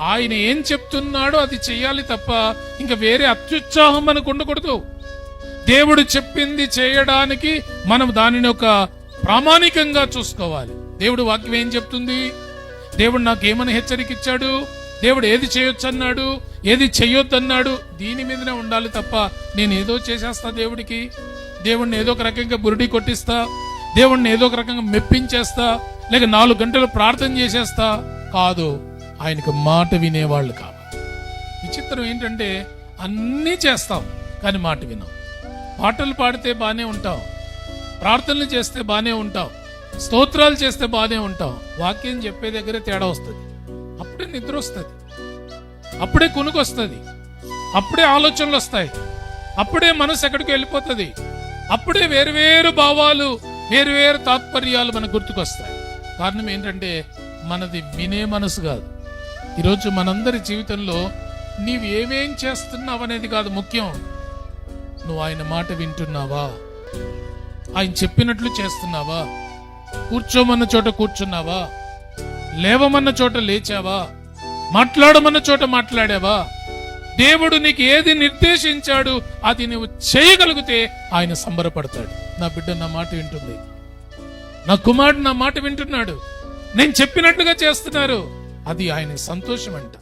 ఆయన ఏం చెప్తున్నాడో అది చెయ్యాలి తప్ప ఇంకా వేరే అత్యుత్సాహం మనకు ఉండకూడదు. దేవుడు చెప్పింది చేయడానికి మనం దానిని ఒక ప్రామాణికంగా చూసుకోవాలి. దేవుడు వాక్యం ఏం చెప్తుంది? దేవుడు నాకు ఏమని హెచ్చరిక ఇచ్చాడు దేవుడు ఏది చేయొచ్చు అన్నాడు ఏది చెయ్యొద్దన్నాడు? దీని మీదనే ఉండాలి తప్ప నేను ఏదో చేసేస్తా దేవుడికి. దేవుడిని ఏదో ఒక రకంగా బురుడి కొట్టిస్తా. దేవుడిని ఏదో ఒక రకంగా మెప్పించేస్తా. లేక నాలుగు గంటలు ప్రార్థన చేసేస్తా. కాదు. ఆయనకు మాట వినేవాళ్ళు కావాలి. విచిత్రం ఏంటంటే అన్నీ చేస్తాం కానీ మాట వినాం. పాటలు పాడితే బాగానే ఉంటాం ప్రార్థనలు చేస్తే బాగానే ఉంటాం స్తోత్రాలు చేస్తే బాగానే ఉంటాం వాక్యం చెప్పే దగ్గరే తేడా వస్తుంది. అప్పుడే నిద్ర వస్తుంది. అప్పుడే కునుకు వస్తుంది. అప్పుడే ఆలోచనలు వస్తాయి. అప్పుడే మనసు ఎక్కడికి వెళ్ళిపోతుంది. అప్పుడే వేరువేరు భావాలు వేరువేరు తాత్పర్యాలు మనకు గుర్తుకొస్తాయి. కారణం ఏంటంటే మనది వినే మనసు కాదు. ఈరోజు మనందరి జీవితంలో నీవు ఏమేం చేస్తున్నావు అనేది కాదు ముఖ్యం. నువ్వు ఆయన మాట వింటున్నావా? ఆయన చెప్పినట్లు చేస్తున్నావా? కూర్చోమన్న చోట కూర్చున్నావా? లేవమన్న చోట లేచావా? మాట్లాడమన్న చోట మాట్లాడావా? దేవుడు నీకు ఏది నిర్దేశించాడు అది నువ్వు చేయగలిగితే ఆయన సంబరపడతాడు. నా బిడ్డ నా మాట వింటుంది. నా కుమారుడు నా మాట వింటున్నాడు. నేను చెప్పినట్లుగా చేస్తున్నారు. అది ఆయన సంతోషం అంట